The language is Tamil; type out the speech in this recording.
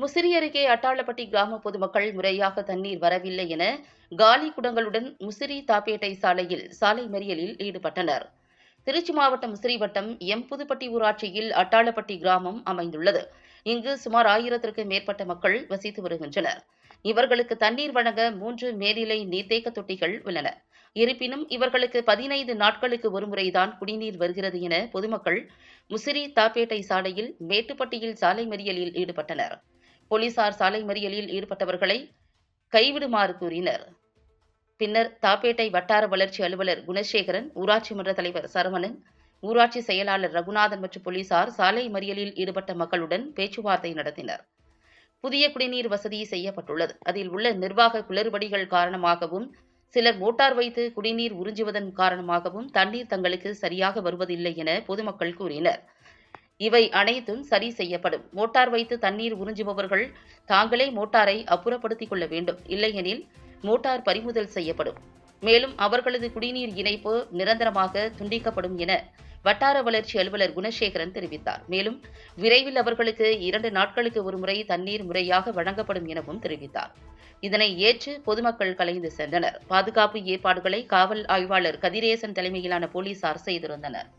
முசிறி அருகே அட்டாளப்பட்டி கிராம பொதுமக்கள் முறையாக தண்ணீர் வரவில்லை என காலி குடங்களுடன் முசிறி தாப்பேட்டை சாலையில் சாலை மறியலில் ஈடுபட்டனர். திருச்சி மாவட்டம் முசிறி வட்டம் எம் புதுப்பட்டி ஊராட்சியில் அட்டாளப்பட்டி கிராமம் அமைந்துள்ளது. இங்கு சுமார் ஆயிரத்திற்கு மேற்பட்ட மக்கள் வசித்து வருகின்றனர். இவர்களுக்கு தண்ணீர் வழங்க மூன்று மேல்நிலை நீர்த்தேக்க தொட்டிகள் உள்ளன. இருப்பினும் இவர்களுக்கு பதினைந்து நாட்களுக்கு ஒருமுறைதான் குடிநீர் வருகிறது என பொதுமக்கள் முசிறி தாப்பேட்டை சாலையில் மேட்டுப்பட்டியில் சாலை மறியலில் ஈடுபட்டனர். போலீசார் சாலை மறியலில் ஈடுபட்டவர்களை கைவிடுமாறு கூறினர். பின்னர் தாப்பேட்டை வட்டார வளர்ச்சி அலுவலர் குணசேகரன் ஊராட்சி மன்ற தலைவர் சரவணன் ஊராட்சி செயலாளர் ரகுநாதன் மற்றும் போலீசார் சாலை மறியலில் ஈடுபட்ட மக்களுடன் பேச்சுவார்த்தை நடத்தினர். புதிய குடிநீர் வசதி செய்யப்பட்டுள்ளது. அதில் உள்ள நிர்வாக குளறுபடிகள் காரணமாகவும் சிலர் மோட்டார் வைத்து குடிநீர் உறிஞ்சுவதன் காரணமாகவும் தண்ணீர் தங்களுக்கு சரியாக வருவதில்லை என பொதுமக்கள் கூறினர். இவை அனைத்தும் சரி செய்யப்படும். மோட்டார் வைத்து தண்ணீர் உறிஞ்சுபவர்கள் தாங்களே மோட்டாரை அப்புறப்படுத்திக் கொள்ள வேண்டும். இல்லையெனில் மோட்டார் பறிமுதல் செய்யப்படும். மேலும் அவர்களது குடிநீர் இணைப்பு நிரந்தரமாக துண்டிக்கப்படும் என வட்டார வளர்ச்சி அலுவலர் குணசேகரன் தெரிவித்தார். மேலும் விரைவில் அவர்களுக்கு இரண்டு நாட்களுக்கு ஒருமுறை தண்ணீர் முறையாக வழங்கப்படும் எனவும் தெரிவித்தார். இதனை ஏற்று பொதுமக்கள் கலைந்து சென்றனர். பாதுகாப்பு ஏற்பாடுகளை காவல் ஆய்வாளர் கதிரேசன் தலைமையிலான போலீசார் செய்திருந்தனர்.